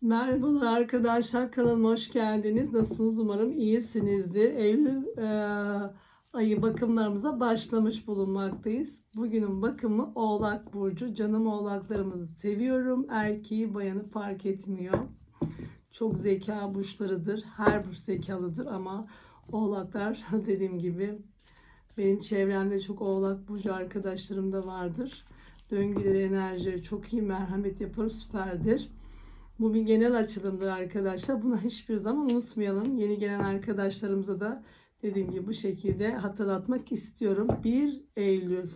Merhabalar arkadaşlar kanalıma hoş geldiniz. Nasılsınız? Umarım iyisinizdir. Eylül e, ayı bakımlarımıza başlamış bulunmaktayız. Bugünün bakımı Oğlak Burcu. Canım oğlaklarımızı seviyorum. Erkeği bayanı fark etmiyor. Çok zeka burçlarıdır. Her burç zekalıdır ama oğlaklar dediğim gibi benim çevremde çok oğlak burcu arkadaşlarım da vardır. Döngüleri, enerji çok iyi merhamet yapar, süperdir. Bu bir genel açılımdır arkadaşlar. Bunu hiçbir zaman unutmayalım. Yeni gelen arkadaşlarımıza da dediğim gibi bu şekilde hatırlatmak istiyorum. 1 Eylül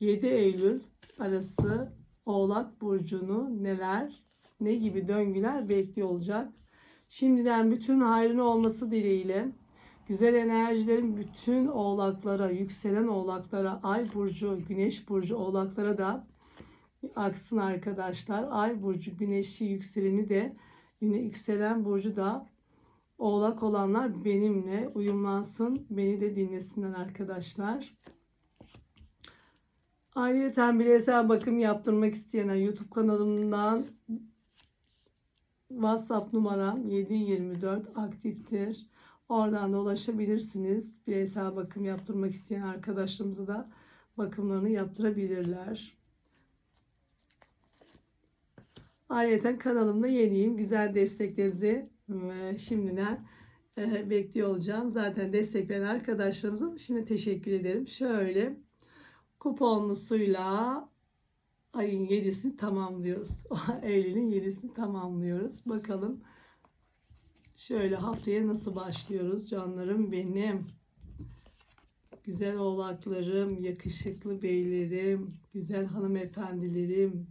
7 Eylül arası Oğlak Burcu'nu neler, ne gibi döngüler bekliyor olacak. Şimdiden bütün hayrını olması dileğiyle güzel enerjilerin bütün oğlaklara, yükselen oğlaklara, ay burcu, güneş burcu oğlaklara da aksın arkadaşlar. Ay burcu, güneşi, yükseleni de yine yükselen burcu da oğlak olanlar benimle uyumlansın. Beni de dinlesinler arkadaşlar. Ayrıca bireysel bakım yaptırmak isteyenler YouTube kanalımdan WhatsApp numaram 724 aktiftir. Oradan da ulaşabilirsiniz. Bireysel bakım yaptırmak isteyen arkadaşlarımıza da bakımlarını yaptırabilirler. Ayrıca kanalımda yeniyim. Güzel desteklerinizi e, şimdiden e, bekliyor olacağım. Zaten destekleyen arkadaşlarımıza şimdi teşekkür ederim. Şöyle kuponlusuyla ayın 7'sini tamamlıyoruz. Eylül'ün 7'sini tamamlıyoruz. Bakalım şöyle haftaya nasıl başlıyoruz canlarım benim. Güzel oğlaklarım, yakışıklı beylerim, güzel hanımefendilerim,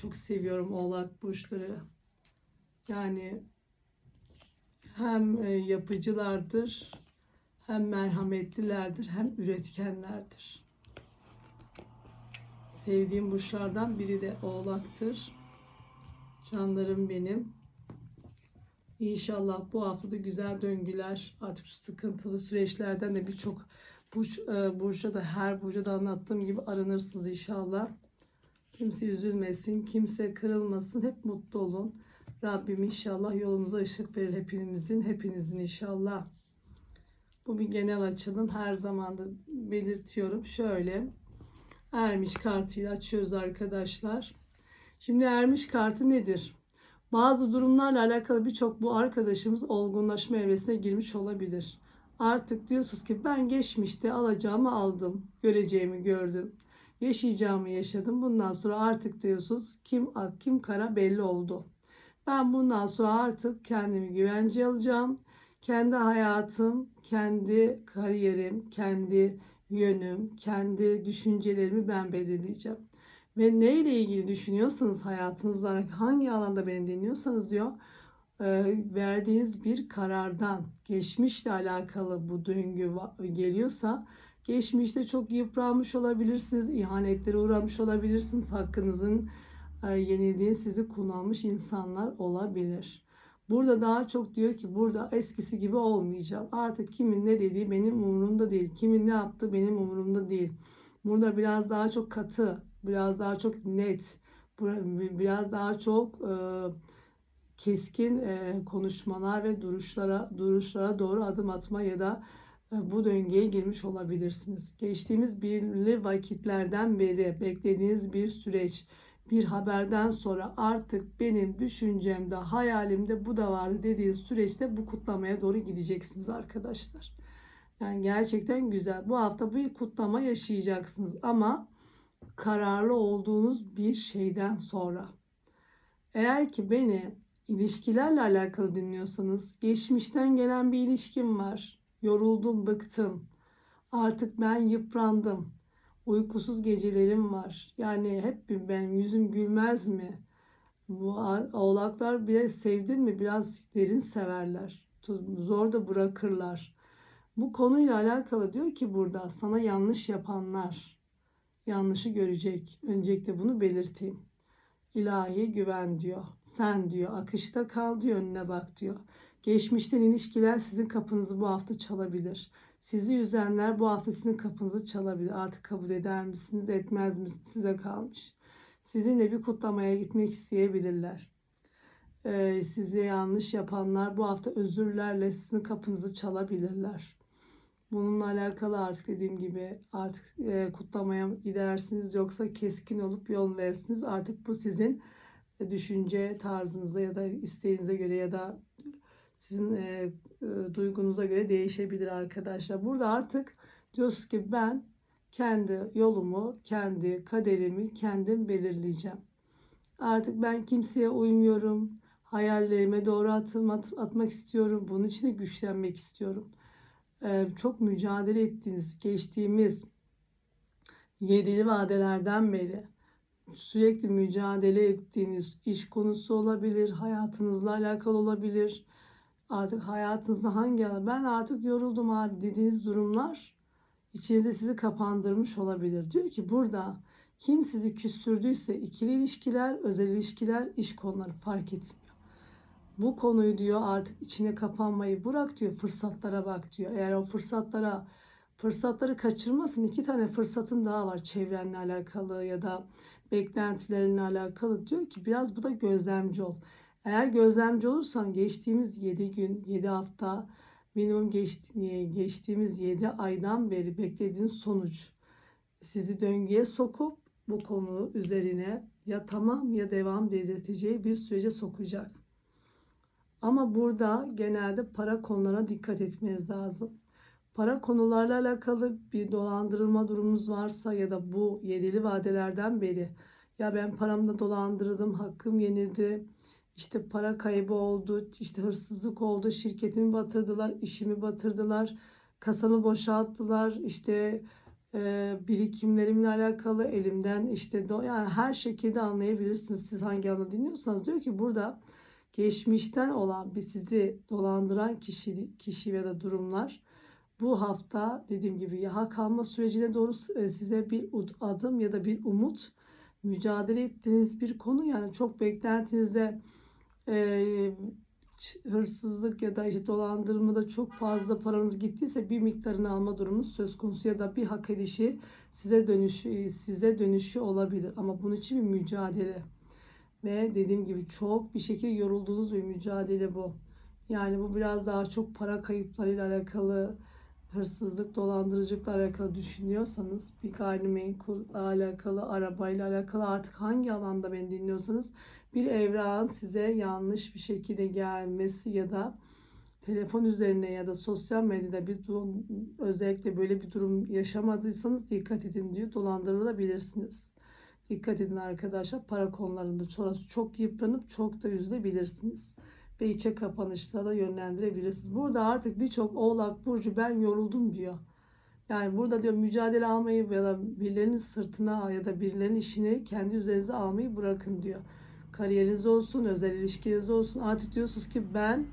çok seviyorum oğlak burçları. Yani hem e, yapıcılardır, hem merhametlilerdir, hem üretkenlerdir. Sevdiğim burçlardan biri de oğlaktır. Canlarım benim. İnşallah bu haftada güzel döngüler, artık şu sıkıntılı süreçlerden de birçok burç, e, burca da her burca da anlattığım gibi aranırsınız inşallah. Kimse üzülmesin, kimse kırılmasın. Hep mutlu olun. Rabbim inşallah yolunuza ışık verir hepimizin, hepinizin inşallah. Bu bir genel açılım. Her zaman da belirtiyorum. Şöyle ermiş kartıyla açıyoruz arkadaşlar. Şimdi ermiş kartı nedir? Bazı durumlarla alakalı birçok bu arkadaşımız olgunlaşma evresine girmiş olabilir. Artık diyorsunuz ki ben geçmişte alacağımı aldım, göreceğimi gördüm yaşayacağımı yaşadım. Bundan sonra artık diyorsunuz kim ak kim kara belli oldu. Ben bundan sonra artık kendimi güvence alacağım. Kendi hayatım, kendi kariyerim, kendi yönüm, kendi düşüncelerimi ben belirleyeceğim. Ve neyle ilgili düşünüyorsanız hayatınızda hangi alanda beni dinliyorsanız diyor verdiğiniz bir karardan geçmişle alakalı bu döngü geliyorsa Geçmişte çok yıpranmış olabilirsiniz, ihanetlere uğramış olabilirsiniz. Hakkınızın e, yenildiğini sizi kullanmış insanlar olabilir. Burada daha çok diyor ki burada eskisi gibi olmayacağım. Artık kimin ne dediği benim umurumda değil. Kimin ne yaptığı benim umurumda değil. Burada biraz daha çok katı, biraz daha çok net, biraz daha çok e, keskin e, konuşmalar ve duruşlara duruşlara doğru adım atma ya da bu döngüye girmiş olabilirsiniz. Geçtiğimiz birli vakitlerden beri beklediğiniz bir süreç, bir haberden sonra artık benim düşüncemde, hayalimde bu da vardı dediğiniz süreçte bu kutlamaya doğru gideceksiniz arkadaşlar. Yani gerçekten güzel. Bu hafta bir kutlama yaşayacaksınız ama kararlı olduğunuz bir şeyden sonra. Eğer ki beni ilişkilerle alakalı dinliyorsanız, geçmişten gelen bir ilişkim var Yoruldum, bıktım. Artık ben yıprandım. Uykusuz gecelerim var. Yani hep benim yüzüm gülmez mi? Bu oğlaklar bile sevdin mi biraz derin severler. Zor da bırakırlar. Bu konuyla alakalı diyor ki burada sana yanlış yapanlar yanlışı görecek. Öncelikle bunu belirteyim. İlahi güven diyor. Sen diyor akışta kal diyor önüne bak diyor. Geçmişten ilişkiler sizin kapınızı bu hafta çalabilir. Sizi üzenler bu hafta sizin kapınızı çalabilir. Artık kabul eder misiniz, etmez misiniz size kalmış. Sizinle bir kutlamaya gitmek isteyebilirler. e, size yanlış yapanlar bu hafta özürlerle sizin kapınızı çalabilirler. Bununla alakalı artık dediğim gibi artık e, kutlamaya gidersiniz yoksa keskin olup yol verirsiniz. Artık bu sizin e, düşünce tarzınıza ya da isteğinize göre ya da sizin e, e, duygunuza göre değişebilir arkadaşlar. Burada artık diyorsunuz ki ben kendi yolumu, kendi kaderimi kendim belirleyeceğim. Artık ben kimseye uymuyorum. Hayallerime doğru atım, at- atmak istiyorum. Bunun için de güçlenmek istiyorum. Ee, çok mücadele ettiğiniz, geçtiğimiz yedili vadelerden beri sürekli mücadele ettiğiniz iş konusu olabilir, hayatınızla alakalı olabilir. Artık hayatınızda hangi alan, ben artık yoruldum abi dediğiniz durumlar içinizde sizi kapandırmış olabilir. Diyor ki burada kim sizi küstürdüyse ikili ilişkiler, özel ilişkiler, iş konuları fark etmiyor. Bu konuyu diyor artık içine kapanmayı bırak diyor fırsatlara bak diyor. Eğer o fırsatlara fırsatları kaçırmasın iki tane fırsatın daha var çevrenle alakalı ya da beklentilerinle alakalı diyor ki biraz bu da gözlemci ol. Eğer gözlemci olursan geçtiğimiz 7 gün 7 hafta minimum geçti, geçtiğimiz 7 aydan beri beklediğiniz sonuç sizi döngüye sokup bu konu üzerine ya tamam ya devam dedirteceği bir sürece sokacak. Ama burada genelde para konularına dikkat etmeniz lazım. Para konularla alakalı bir dolandırılma durumunuz varsa ya da bu yedili vadelerden beri ya ben paramda dolandırıldım, hakkım yenildi, işte para kaybı oldu, işte hırsızlık oldu, şirketimi batırdılar, işimi batırdılar, kasamı boşalttılar, işte e, birikimlerimle alakalı elimden işte yani her şekilde anlayabilirsiniz siz hangi anda dinliyorsanız. Diyor ki burada geçmişten olan bir sizi dolandıran kişi kişi ya da durumlar bu hafta dediğim gibi yaha kalma sürecine doğru e, size bir adım ya da bir umut mücadele ettiğiniz bir konu. Yani çok beklentinize e, hırsızlık ya da işte dolandırılmada çok fazla paranız gittiyse bir miktarını alma durumu söz konusu ya da bir hak edişi size dönüşü size dönüşü olabilir ama bunun için bir mücadele ve dediğim gibi çok bir şekilde yorulduğunuz bir mücadele bu. Yani bu biraz daha çok para kayıplarıyla alakalı, hırsızlık, dolandırıcılıkla alakalı düşünüyorsanız, bir gayrimenkul alakalı, arabayla alakalı artık hangi alanda beni dinliyorsanız bir evrağın size yanlış bir şekilde gelmesi ya da telefon üzerine ya da sosyal medyada bir durum, özellikle böyle bir durum yaşamadıysanız dikkat edin diyor. Dolandırılabilirsiniz. Dikkat edin arkadaşlar para konularında çok yıpranıp çok da üzülebilirsiniz. Ve içe kapanışlara da yönlendirebilirsiniz. Burada artık birçok oğlak burcu ben yoruldum diyor. Yani burada diyor mücadele almayı ya da birilerinin sırtına ya da birilerinin işini kendi üzerinize almayı bırakın diyor. Kariyeriniz olsun, özel ilişkiniz olsun. Artık diyorsunuz ki ben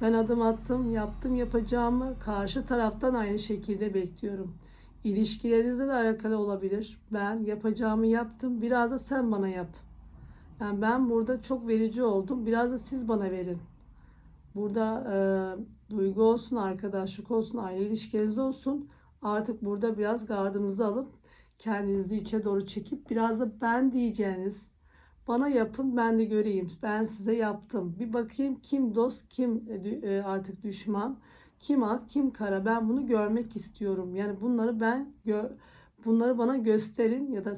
ben adım attım, yaptım yapacağımı karşı taraftan aynı şekilde bekliyorum. İlişkilerinizle de alakalı olabilir. Ben yapacağımı yaptım. Biraz da sen bana yap. Yani ben burada çok verici oldum. Biraz da siz bana verin. Burada e, duygu olsun, arkadaşlık olsun, aile ilişkiniz olsun. Artık burada biraz gardınızı alıp kendinizi içe doğru çekip biraz da ben diyeceğiniz bana yapın ben de göreyim. Ben size yaptım. Bir bakayım kim dost kim e, artık düşman. Kim ak kim kara ben bunu görmek istiyorum. Yani bunları ben gö bunları bana gösterin ya da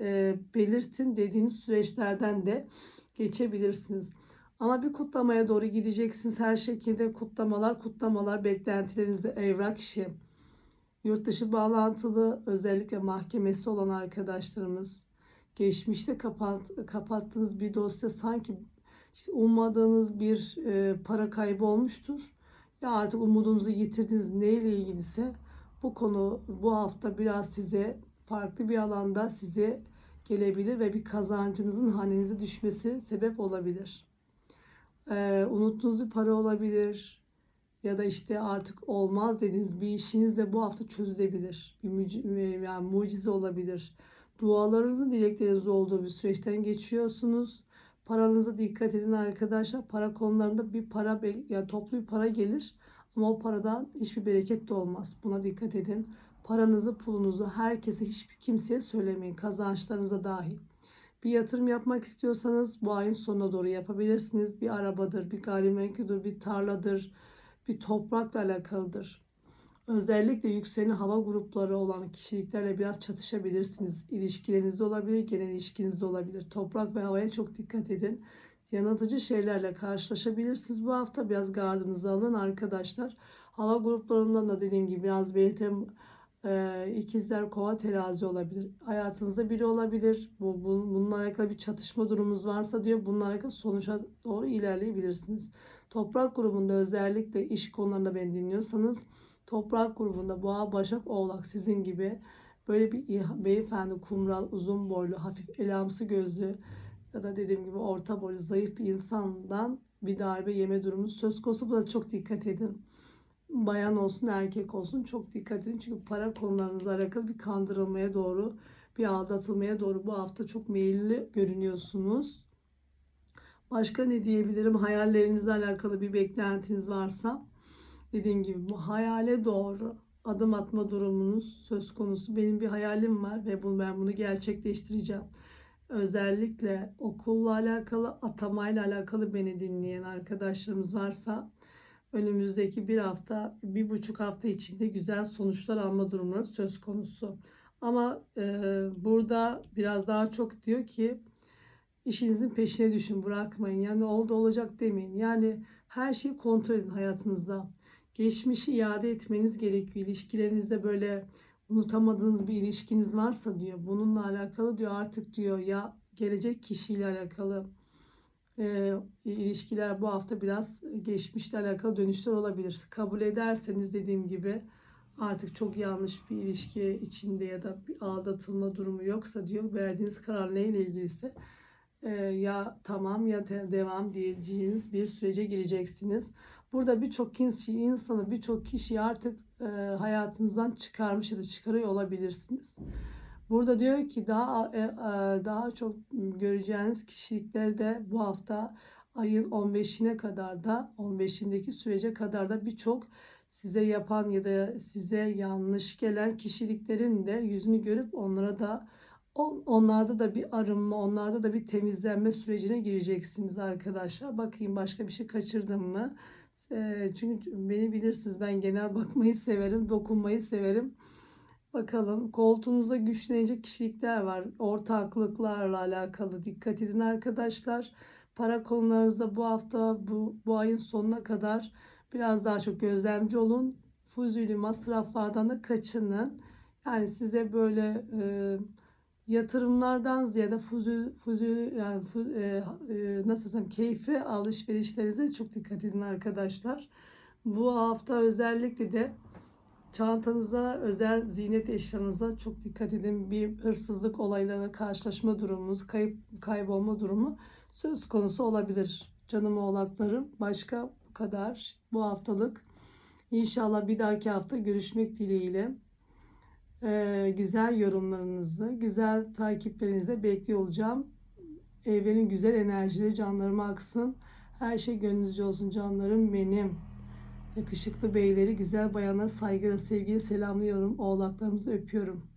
e, belirtin dediğiniz süreçlerden de geçebilirsiniz. Ama bir kutlamaya doğru gideceksiniz. Her şekilde kutlamalar, kutlamalar beklentilerinizde evrak işi. Yurt dışı bağlantılı özellikle mahkemesi olan arkadaşlarımız geçmişte kapat, kapattığınız bir dosya sanki işte ummadığınız bir e, para kaybı olmuştur. Ya artık umudunuzu yitirdiniz neyle ilgiliyse bu konu bu hafta biraz size farklı bir alanda size gelebilir ve bir kazancınızın hanenize düşmesi sebep olabilir. Ee, unuttuğunuz bir para olabilir ya da işte artık olmaz dediğiniz bir işiniz de bu hafta çözülebilir. Bir mucize, yani mucize olabilir. Dualarınızın dilekleriniz olduğu bir süreçten geçiyorsunuz. Paranıza dikkat edin arkadaşlar. Para konularında bir para ya yani toplu bir para gelir ama o paradan hiçbir bereket de olmaz. Buna dikkat edin. Paranızı, pulunuzu herkese hiçbir kimseye söylemeyin. Kazançlarınıza dahil. Bir yatırım yapmak istiyorsanız bu ayın sonuna doğru yapabilirsiniz. Bir arabadır, bir gayrimenkuldür, bir tarladır, bir toprakla alakalıdır. Özellikle yükselen hava grupları olan kişiliklerle biraz çatışabilirsiniz. İlişkilerinizde olabilir, genel ilişkinizde olabilir. Toprak ve havaya çok dikkat edin. Yanıltıcı şeylerle karşılaşabilirsiniz. Bu hafta biraz gardınızı alın arkadaşlar. Hava gruplarından da dediğim gibi biraz belirtim e, ikizler kova terazi olabilir. Hayatınızda biri olabilir. Bu, bu, bununla alakalı bir çatışma durumunuz varsa diyor bununla alakalı sonuca doğru ilerleyebilirsiniz. Toprak grubunda özellikle iş konularında beni dinliyorsanız toprak grubunda boğa, başak, oğlak sizin gibi böyle bir beyefendi, kumral, uzun boylu, hafif elamsı gözlü ya da dediğim gibi orta boylu, zayıf bir insandan bir darbe yeme durumu söz konusu. Buna çok dikkat edin. Bayan olsun, erkek olsun çok dikkat edin. Çünkü para konularınızla alakalı bir kandırılmaya doğru, bir aldatılmaya doğru bu hafta çok meyilli görünüyorsunuz. Başka ne diyebilirim? Hayallerinizle alakalı bir beklentiniz varsa dediğim gibi bu hayale doğru adım atma durumunuz söz konusu. Benim bir hayalim var ve bunu ben bunu gerçekleştireceğim. Özellikle okulla alakalı, atamayla alakalı beni dinleyen arkadaşlarımız varsa önümüzdeki bir hafta, bir buçuk hafta içinde güzel sonuçlar alma durumları söz konusu. Ama e, burada biraz daha çok diyor ki işinizin peşine düşün, bırakmayın. Yani oldu olacak demeyin. Yani her şeyi kontrol edin hayatınızda. Geçmişi iade etmeniz gerekiyor. İlişkilerinizde böyle unutamadığınız bir ilişkiniz varsa diyor. Bununla alakalı diyor artık diyor ya gelecek kişiyle alakalı e, ilişkiler bu hafta biraz geçmişle alakalı dönüşler olabilir. Kabul ederseniz dediğim gibi artık çok yanlış bir ilişki içinde ya da bir aldatılma durumu yoksa diyor verdiğiniz karar neyle ilgiliyse e, ya tamam ya de- devam diyeceğiniz bir sürece gireceksiniz. Burada birçok kişi, insanı birçok kişiyi artık e, hayatınızdan çıkarmış ya da çıkarıyor olabilirsiniz. Burada diyor ki daha e, e, daha çok göreceğiniz kişilikleri de bu hafta ayın 15'ine kadar da 15'indeki sürece kadar da birçok size yapan ya da size yanlış gelen kişiliklerin de yüzünü görüp onlara da on- onlarda da bir arınma, onlarda da bir temizlenme sürecine gireceksiniz arkadaşlar. Bakayım başka bir şey kaçırdım mı? E, Çünkü beni bilirsiniz ben genel bakmayı severim, dokunmayı severim. Bakalım koltuğunuzda güçlenecek kişilikler var. Ortaklıklarla alakalı dikkat edin arkadaşlar. Para konularınızda bu hafta bu, bu ayın sonuna kadar biraz daha çok gözlemci olun. Fuzuli masraflardan da kaçının. Yani size böyle e, yatırımlardan ziyade fuzul, fuzul yani fu, e, e, nasıl desem keyfi alışverişlerinize çok dikkat edin arkadaşlar. Bu hafta özellikle de Çantanıza, özel ziynet eşyanıza çok dikkat edin. Bir hırsızlık olaylarıyla karşılaşma durumunuz, kayıp kaybolma durumu söz konusu olabilir. Canım oğlaklarım başka bu kadar bu haftalık. İnşallah bir dahaki hafta görüşmek dileğiyle. Ee, güzel yorumlarınızı, güzel takiplerinize bekliyor olacağım. Evrenin güzel enerjileri canlarıma aksın. Her şey gönlünüzce olsun canlarım benim. Yakışıklı beyleri, güzel bayana saygıyla, sevgiyle selamlıyorum. Oğlaklarımızı öpüyorum.